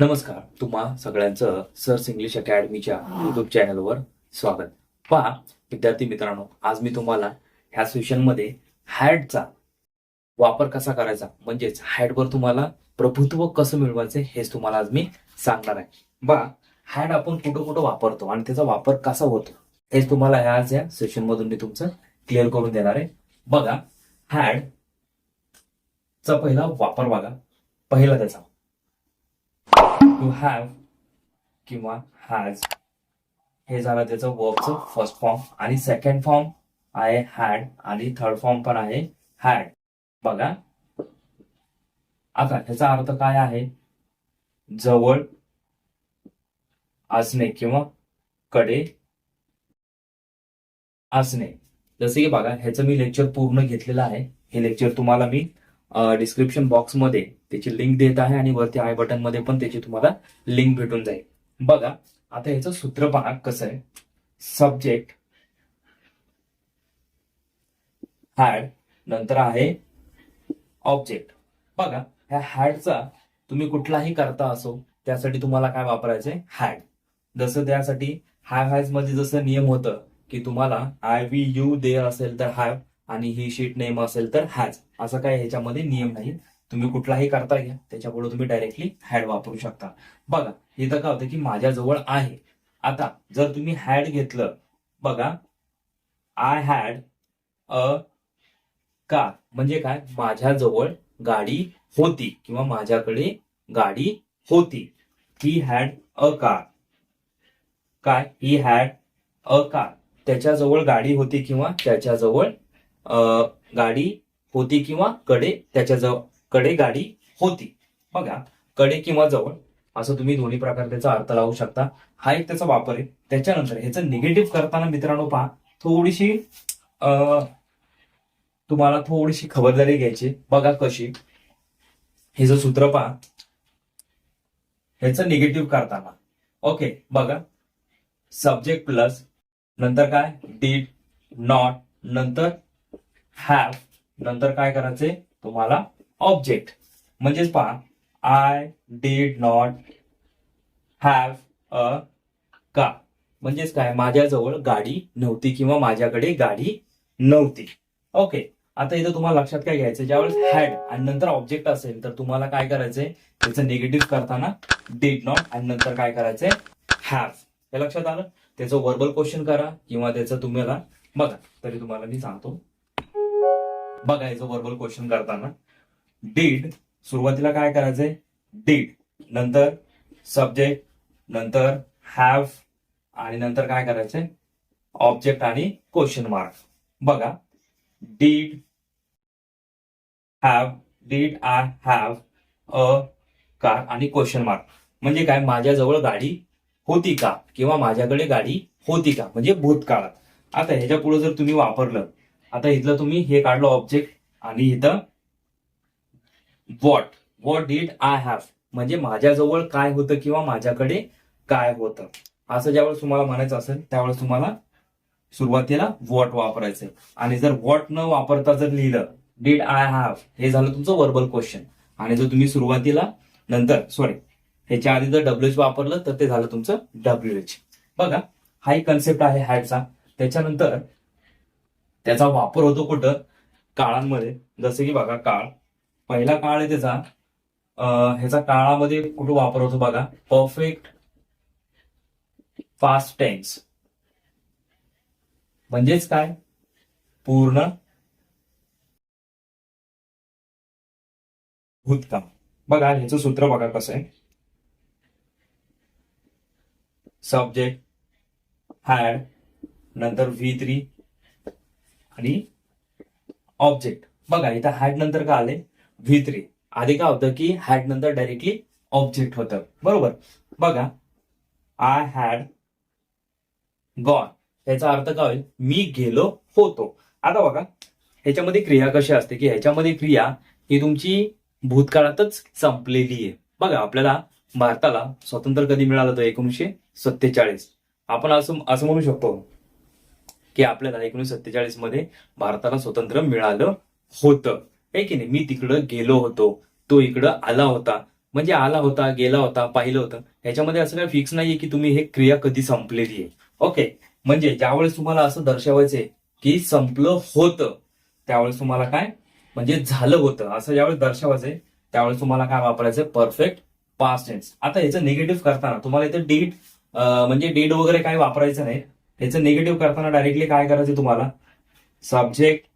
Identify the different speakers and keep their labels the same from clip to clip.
Speaker 1: नमस्कार तुम्हा सगळ्यांचं सर्स इंग्लिश अकॅडमीच्या युट्यूब चॅनलवर स्वागत. पहा विद्यार्थी मित्रांनो आज मी तुम्हाला ह्या सेशनमध्ये हॅडचा वापर कसा करायचा? म्हणजेच हॅडवर तुम्हाला प्रभुत्व कसं मिळवायचं हेच तुम्हाला आज मी सांगणार आहे. बा हॅड आपण कुठं कुठं वापरतो आणि त्याचा वापर कसा होतो हेच तुम्हाला ह्याच या सेशन मधून मी तुमचं क्लिअर करून देणार आहे. बघा हॅडचा पहिला वापर बघा. पहिला त्याचा. टू हॅव किंवा हॅज हे झालं त्याचं वर्बचं फर्स्ट फॉर्म आणि सेकंड फॉर्म आहे हॅड आणि थर्ड फॉर्म पण आहे हॅड बघा. आता ह्याचा अर्थ काय आहे? जवळ असणे किंवा कडे असणे. जसे की बघा ह्याचं मी लेक्चर पूर्ण घेतलेलं आहे. हे लेक्चर तुम्हाला मी डिस्क्रिप्शन बॉक्समध्ये त्याची लिंक देत आहे आणि वरती आय बटनमध्ये पण त्याची तुम्हाला लिंक भेटून जाईल. बघा आता ह्याचं सूत्रपणा कसं आहे? सब्जेक्ट हॅड नंतर आहे ऑब्जेक्ट बघा ह्या हॅडचा तुम्ही कुठलाही करता असो त्यासाठी तुम्हाला काय वापरायचंय? हॅड जसं त्यासाठी हॅव हॅजमध्ये जसं नियम होतं की तुम्हाला आय व्ही यू दे असेल तर हॅव आणि ही शीट नेम असेल तर हॅज असं काय ह्याच्यामध्ये नियम नाही. तुम्ही कुठलाही करता घ्या. त्याच्यापुढे तुम्ही डायरेक्टली हॅड वापरू शकता. बघा इथं काय होतं की माझ्याजवळ आहे. आता जर तुम्ही हॅड घेतलं बघा आय हॅड अ कार म्हणजे काय? माझ्याजवळ गाडी होती किंवा माझ्याकडे गाडी होती. ही हॅड अ कार काय? ही हॅड अ कार त्याच्याजवळ गाडी होती किंवा त्याच्याजवळ गाडी होती किंवा कडे त्याच्याजवळकडे गाडी होती. बघा कडे किंवा जवळ असं तुम्ही दोन्ही प्रकारे त्याचा अर्थ लावू शकता. हा एक त्याचा वापर आहे. त्याच्यानंतर ह्याचं निगेटिव्ह करताना मित्रांनो पहा थोडीशी अ, तुम्हाला थोडीशी खबरदारी घ्यायची बघा कशी. हे जो सूत्र पहा ह्याचं निगेटिव्ह करताना. ओके बघा. सब्जेक्ट प्लस नंतर काय? डीड नॉट नंतर हॅव नंतर काय करायचंय तुम्हाला ऑब्जेक्ट म्हणजेच पहा I did not have a का म्हणजेच काय? माझ्याजवळ गाडी नव्हती किंवा माझ्याकडे गाडी नव्हती. ओके आता इथं तुम्हाला लक्षात काय घ्यायचं ज्यावेळेस हॅड आणि नंतर ऑब्जेक्ट असेल तर तुम्हाला काय करायचंय? त्याचं निगेटिव्ह करताना डीड नॉट आणि नंतर काय करायचंय? हॅव हे लक्षात आलं? त्याचं वर्बल क्वेश्चन करा किंवा त्याचं तुम्हाला बघा. तरी तुम्हाला मी सांगतो. बघायचं वर्बल क्वेश्चन करताना. डीड सुरुवातीला काय करायचंय? डीड नंतर सब्जेक्ट नंतर हॅव आणि नंतर काय करायचंय? ऑब्जेक्ट आणि क्वेश्चन मार्क बघा. Did have did I have a car आणि क्वेश्चन मार्क म्हणजे काय? माझ्याजवळ गाडी होती का? किंवा माझ्याकडे गाडी होती का? म्हणजे भूतकाळात. आता ह्याच्या पुढे जर तुम्ही वापरलं आता इथलं तुम्ही हे काढलं ऑब्जेक्ट आणि इथं what what did I have म्हणजे माझ्याजवळ काय होतं किंवा माझ्याकडे काय होतं? असं ज्यावेळेस तुम्हाला म्हणायचं असेल त्यावेळेस तुम्हाला सुरुवातीला वॉट वापरायचं आणि जर वॉट न वापरता जर लिहिलं डीड आय हॅव हे झालं तुमचं वर्बल क्वेश्चन आणि जर तुम्ही सुरुवातीला नंतर सॉरी ह्याच्या आधी जर डब्ल्यूएच वापरलं तर ते झालं तुमचं डब्ल्यू एच बघा हा एक कन्सेप्ट आहे हॅडचा त्याच्यानंतर त्याचा वापर होतो कुठं? काळांमध्ये. जसे की बघा काळ. पहिला काळ आहे त्याचा. ह्याचा काळामध्ये कुठं वापर होतो बघा? परफेक्ट फास्ट टेन्स म्हणजेच काय? पूर्ण भूतकाळ. बघा ह्याचं सूत्र बघा कसं आहे. सब्जेक्ट हॅड नंतर व्ही थ्री आणि ऑब्जेक्ट बघा इथं हॅड नंतर काय आले व्ही थ्री आधी काय होतं की हॅड नंतर डायरेक्टली ऑब्जेक्ट होतं. बरोबर? बघा आय हॅड गॉन याचा अर्थ काय होईल? मी गेलो होतो. आता बघा ह्याच्यामध्ये क्रिया कशी असते की ह्याच्यामध्ये क्रिया ही तुमची भूतकाळातच संपलेली आहे. बघा आपल्याला भारताला स्वातंत्र्य कधी मिळालं तर एकोणीसशे सत्तेचाळीस. आपण असं असं म्हणू शकतो. हे आपल्याला एकोणीसशे सत्तेचाळीसमध्ये भारताला स्वतंत्र मिळालं होतं. आहे की नाही? मी तिकडं गेलो होतो. तो इकडं आला होता. म्हणजे आला होता गेला होता पाहिलं होतं. ह्याच्यामध्ये असं काही फिक्स नाहीये की तुम्ही हे क्रिया कधी संपलेली आहे ओके म्हणजे ज्यावेळेस तुम्हाला असं दर्शवायचंय की संपलं होतं त्यावेळेस तुम्हाला काय? म्हणजे झालं होतं. असं ज्यावेळेस दर्शवायचंय त्यावेळेस तुम्हाला काय वापरायचं परफेक्ट पास्ट टेन्स आता ह्याचं निगेटिव्ह करताना तुम्हाला इथं डेट म्हणजे डेट वगैरे काही वापरायचं नाही. ह्याचं निगेटिव्ह करताना डायरेक्टली काय करायचं तुम्हाला? सब्जेक्ट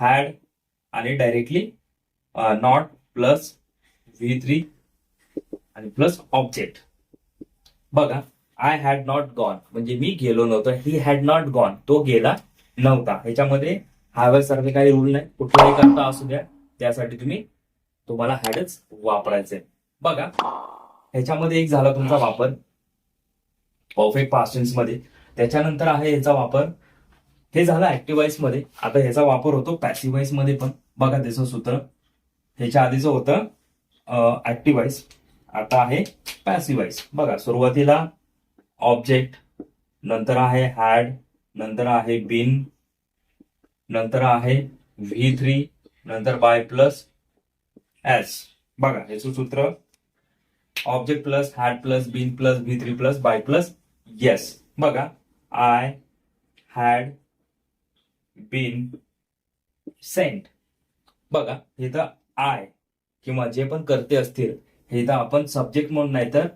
Speaker 1: हॅड आणि directly not plus V three आणि प्लस ऑब्जेक्ट बघा आय हॅड नॉट गॉन म्हणजे मी गेलो नव्हतो. ही हॅड नॉट गॉन तो गेला नव्हता. ह्याच्यामध्ये हायवर सारखे काही रूल नाही. कुठलाही करता असू द्या. त्यासाठी तुम्ही तुम्हाला हॅडच वापरायचंय. बघा ह्याच्यामध्ये एक झाला तुमचा वापर. परफेक्ट पास्टेन्समध्ये. त्याच्यानंतर आहे याचा वापर. हे झालं ऍक्टिव्हाइसमध्ये. आता ह्याचा वापर होतो पॅसिव्हाइसमध्ये पण. बघा त्याचं सूत्र. ह्याच्या आधीचं होतं ऍक्टिव्हाइस आता आहे पॅसिव्हाइस बघा सुरुवातीला ऑब्जेक्ट नंतर आहे हॅड नंतर आहे बिन नंतर आहे व्ही थ्री नंतर बाय प्लस एस बघा ह्याचं सूत्र. Object plus had plus been plus V three plus by plus S बघा आय हॅड बिन सेंट बघा इथं आय किंवा जे पण करते असतील हे इथं आपण सब्जेक्ट म्हणून नाही तर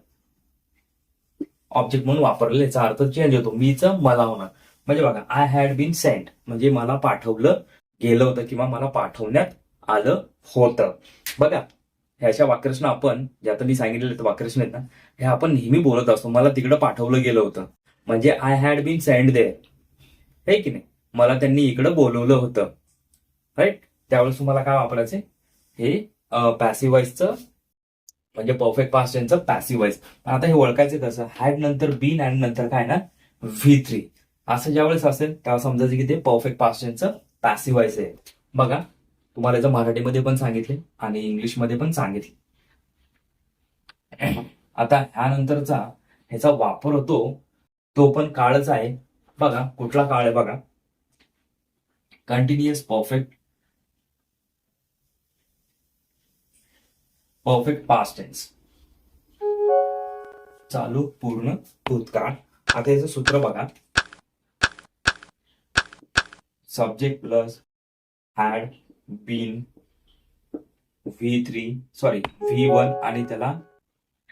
Speaker 1: ऑब्जेक्ट म्हणून वापरले. याचा अर्थ चेंज होतो. मीच मला होणार. म्हणजे बघा आय हॅड बीन सेंट म्हणजे मला पाठवलं गेलं होतं किंवा मला पाठवण्यात आलं होतं. बघा हे अशा वाक्यरचना आपण जे आता मी सांगितलेले वाक्यरचना आहेत ना हे आपण नेहमी बोलत असतो. मला तिकडं पाठवलं गेलं होतं. म्हणजे I had been send there हे की नाही? मला त्यांनी इकडं बोलवलं होतं. राईट त्यावेळेस तुम्हाला काय वापरायचं हे पॅसिवाईजचं म्हणजे परफेक्ट पास्ट यांचं पॅसिवाईज आता हे ओळखायचं कसं? हॅड नंतर बीन आणि नंतर काय ना? व्ही थ्री असं ज्यावेळेस असेल तेव्हा समजायचं की ते परफेक्ट पास्ट यांचं पॅसिवाईज आहे. बघा. तुम्हाला याचं मराठीमध्ये पण सांगितले आणि इंग्लिशमध्ये पण सांगितले. आता ह्यानंतरचा ह्याचा वापर होतो तो पण काळच आहे. बघा कुठला काळ आहे बघा. Continuous perfect perfect past tense चालू पूर्ण भूतकाळ आता याचं सूत्र बघा. Subject plus had been V three sorry V one आणि त्याला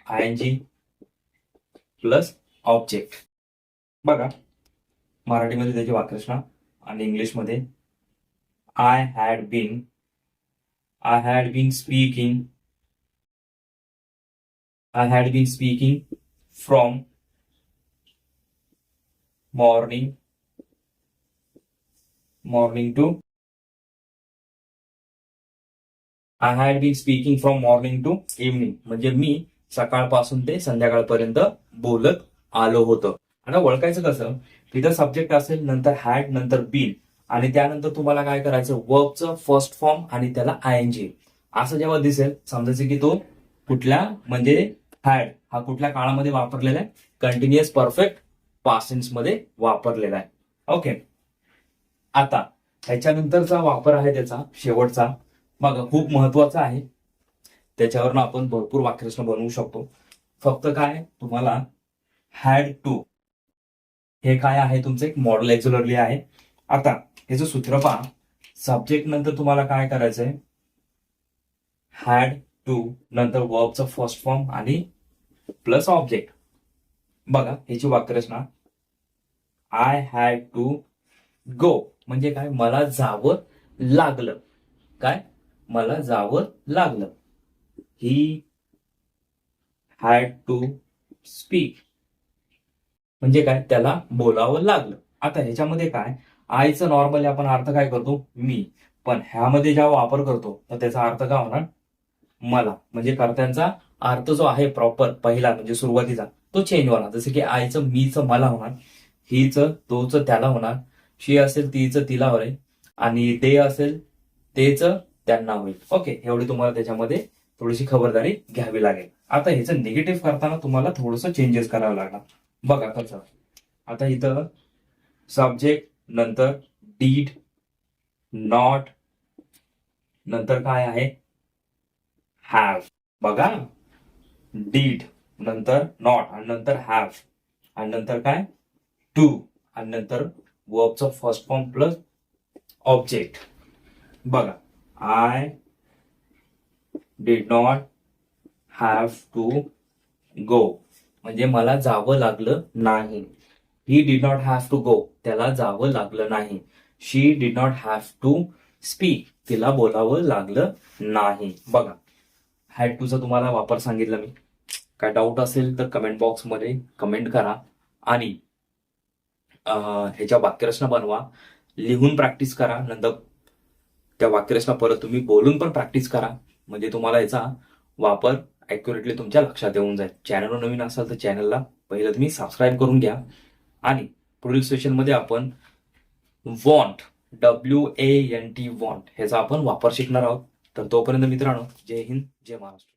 Speaker 1: I N G plus object. बघा मराठीमध्ये त्याची वाक्यरचना आणि इंग्लिशमध्ये I had been I had been speaking I had been speaking from morning morning to I had been speaking from morning to evening म्हणजे मी सकाळपासून ते संध्याकाळपर्यंत बोलत आलो होतो. आता ओळखायचं कसं? तिथं सब्जेक्ट असेल नंतर हॅड नंतर बीन आणि त्यानंतर तुम्हाला काय करायचं? वर्कचं फर्स्ट फॉर्म आणि त्याला आय एन जी असं जेव्हा दिसेल समजायचं की तो कुठल्या म्हणजे हॅड हा कुठल्या काळामध्ये वापरलेला आहे? कंटिन्युअस परफेक्ट पासेन्समध्ये वापरलेला आहे. ओके आता ह्याच्यानंतरचा वापर आहे त्याचा शेवटचा. बघा खूप महत्वाचं आहे. त्याच्यावरनं आपण भरपूर वाक्यरचना बनवू शकतो. फक्त काय तुम्हाला हॅड टू हे काय आहे? तुमचं एक मॉडेल एक्झुलरली आहे. आता ह्याचं सूत्र पहा. सब्जेक्ट नंतर तुम्हाला काय करायचंय? हॅड टू नंतर वर्बचा फर्स्ट फॉर्म आणि प्लस ऑब्जेक्ट बघा ह्याची वाक्यरचना. आय हॅड टू गो म्हणजे काय? मला जावं लागलं. काय? मला जावं लागलं. ही हॅड टू स्पीक म्हणजे काय? त्याला बोलावं लागलं. आता ह्याच्यामध्ये काय? आयचं नॉर्मली आपण अर्थ काय करतो? मी. पण ह्यामध्ये जेव्हा वापर करतो तर त्याचा अर्थ काय होणार? मला. म्हणजे कर्त्यांचा अर्थ जो आहे प्रॉपर पहिला म्हणजे सुरुवातीचा तो चेंज होणार. जसं की आईचं मीचं मला होणार. हिच तोच त्याला होणार. शी असेल तीचं तिला होईल. आणि ते असेल तेच त्यांना होईल. ओके एवढी तुम्हाला त्याच्यामध्ये थोडीशी खबरदारी घ्यावी लागेल. आता ह्याचं निगेटिव्ह करताना तुम्हाला थोडस चेंजेस करावं लागणार. बघा कसं. आता इथं सब्जेक्ट नंतर डीड नॉट नंतर काय आहे? हॅव बघा. डीड नंतर नॉट आणि नंतर हॅव आणि नंतर काय? टू आणि नंतर वर्बचा फर्स्ट फॉर्म प्लस ऑब्जेक्ट बघा. I did not have to go म्हणजे मला जावं लागलं नाही. He did not have to go त्याला जावं लागलं नाही. She did not have to speak तिला बोलावं लागलं नाही. बघा. हॅड टूचा तुम्हाला वापर सांगितलं मी. काय डाऊट असेल तर कमेंट बॉक्समध्ये कमेंट करा. आणि ह्याच्या वाक्यरचना बनवा. लिहून प्रॅक्टिस करा. नंतर त्या वाक्यरचना परत तुम्ही बोलून पण प्रॅक्टिस करा. म्हणजे तुम्हाला याचा वापर ॲक्युरेटली तुमच्या लक्षात येऊन जाईल. चॅनलवर नवीन असाल तर चॅनलला पहिलं तुम्ही सबस्क्राईब करून घ्या. आणि पुढील सेशनमध्ये आपण want W A N T want ह्याचा आपण वापर शिकणार आहोत. तर तोपर्यंत मित्रांनो जय हिंद जय महाराष्ट्र.